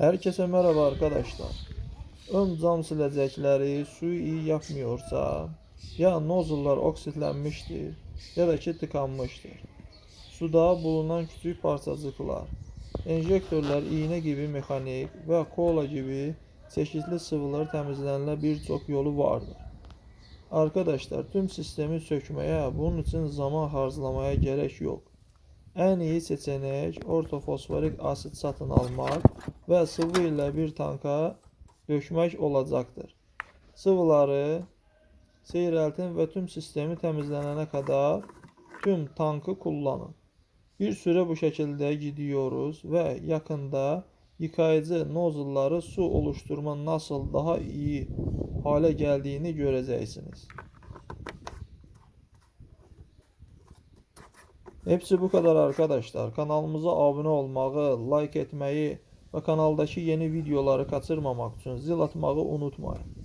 Herkese merhaba arkadaşlar. Ön cam silecekleri suyu iyi yapmıyorsa ya nozullar oksitlenmiştir ya da ki tıkanmıştır. Suda bulunan küçük parçacıklar, enjektörler, iğne gibi mekanik ve kola gibi çeşitli sıvılar temizlenme birçok yolu vardır. Arkadaşlar tüm sistemi sökmeye, bunun için zaman harcamaya gerek yok. En iyi seçenek ortofosforik asit satın almak ve sıvı ile bir tanka dökmek olacaktır. Sıvıları seyreltin ve tüm sistemi temizlenene kadar tüm tankı kullanın. Bir süre bu şekilde gidiyoruz ve yakında yıkayıcı nozulları su oluşturma nasıl daha iyi hale geldiğini göreceksiniz. Hepsi bu kadar arkadaşlar. Kanalımıza abone olmağı, like etmeyi ve kanaldaki yeni videoları kaçırmamak için zil atmağı unutmayın.